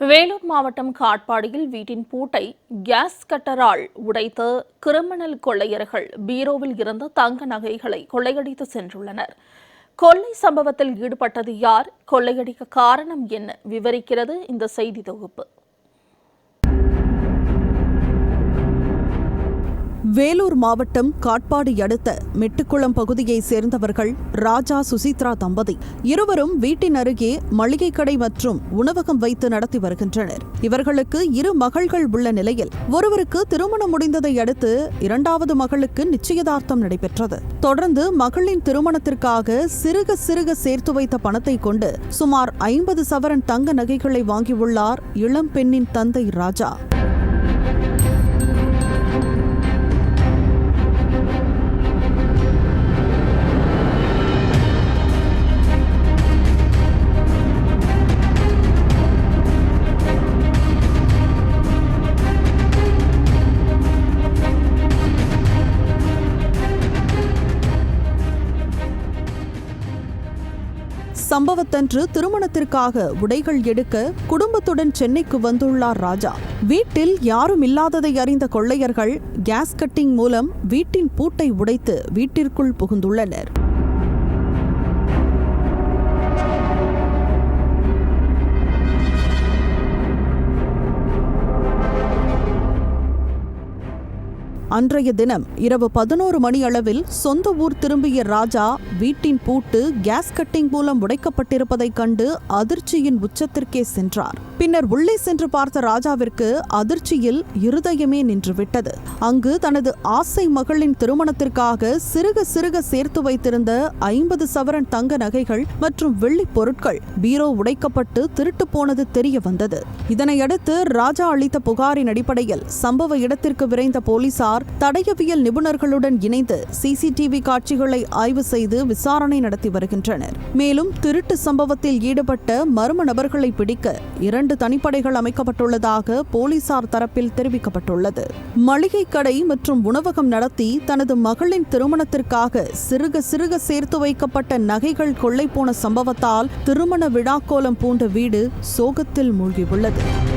வேலூர் மாவட்டம் காட்பாடியில் வீட்டின் பூட்டை கேஸ் கட்டரால் உடைத்த கிரிமினல் கொள்ளையர்கள் பீரோவில் இருந்த தங்க நகைகளை கொள்ளையடித்து சென்றுள்ளனர். கொள்ளை சம்பவத்தில் ஈடுபட்டது யார்? கொள்ளையடிக்க காரணம் என்ன? விவரிக்கிறது இந்த செய்தி தொகுப்பு. வேலூர் மாவட்டம் காட்பாடி அடுத்த மெட்டுக்குளம் பகுதியைச் சேர்ந்தவர்கள் ராஜா சுசித்ரா தம்பதி. இருவரும் வீட்டின் அருகே மளிகை கடை மற்றும் உணவகம் வைத்து நடத்தி வருகின்றனர். இவர்களுக்கு இரு மகள்கள் உள்ள நிலையில் ஒருவருக்கு திருமணம் முடிந்ததை அடுத்து இரண்டாவது மகளுக்கு நிச்சயதார்த்தம் நடைபெற்றது. தொடர்ந்து மகளின் திருமணத்திற்காக சிறுக சிறுக சேர்த்து வைத்த பணத்தை கொண்டு சுமார் ஐம்பது சவரன் தங்க நகைகளை வாங்கியுள்ளார் இளம் பெண்ணின் தந்தை ராஜா. சம்பவத்தன்று திருமணத்திற்காக உடைகள் எடுக்க குடும்பத்துடன் சென்னைக்கு வந்துள்ளார் ராஜா. வீட்டில் யாரும் இல்லாததை அறிந்த கொள்ளையர்கள் கேஸ் கட்டிங் மூலம் வீட்டின் பூட்டை உடைத்து வீட்டிற்குள் புகுந்துள்ளனர். அன்றைய தினம் இரவு பதினோரு மணி அளவில் சொந்த ஊர் திரும்பிய ராஜா வீட்டின் பூட்டு கேஸ் கட்டிங் மூலம் உடைக்கப்பட்டிருப்பதைக் கண்டு அதிர்ச்சியின் உச்சத்திற்கே சென்றார். பின்னர் உள்ளே சென்று பார்த்த ராஜாவிற்கு அதிர்ச்சியில் இருதயமே நின்றுவிட்டது. அங்கு தனது ஆசை மகளின் திருமணத்திற்காக சிறுக சிறுக சேர்த்து வைத்திருந்த ஐம்பது சவரன் தங்க நகைகள் மற்றும் வெள்ளிப் பொருட்கள் பீரோ உடைக்கப்பட்டு திருட்டு போனது தெரிய வந்தது. இதனையடுத்து ராஜா அளித்த புகாரின் அடிப்படையில் சம்பவ இடத்திற்கு விரைந்த போலீசார் போலீசார் தடயவியல் நிபுணர்களுடன் இணைந்து சிசிடிவி காட்சிகளை ஆய்வு செய்து விசாரணை நடத்தி வருகின்றனர். மேலும் திருட்டு சம்பவத்தில் ஈடுபட்ட மர்ம நபர்களை பிடிக்க இரண்டு தனிப்படைகள் அமைக்கப்பட்டுள்ளதாக போலீசார் தரப்பில் தெரிவிக்கப்பட்டுள்ளது. மளிகை கடை மற்றும் உணவகம் நடத்தி தனது மகளின் திருமணத்திற்காக சிறுக சிறுக சேர்த்து வைக்கப்பட்ட நகைகள் கொள்ளை போன சம்பவத்தால் திருமண விழாக்கோலம் பூண்ட வீடு சோகத்தில் மூழ்கியுள்ளது.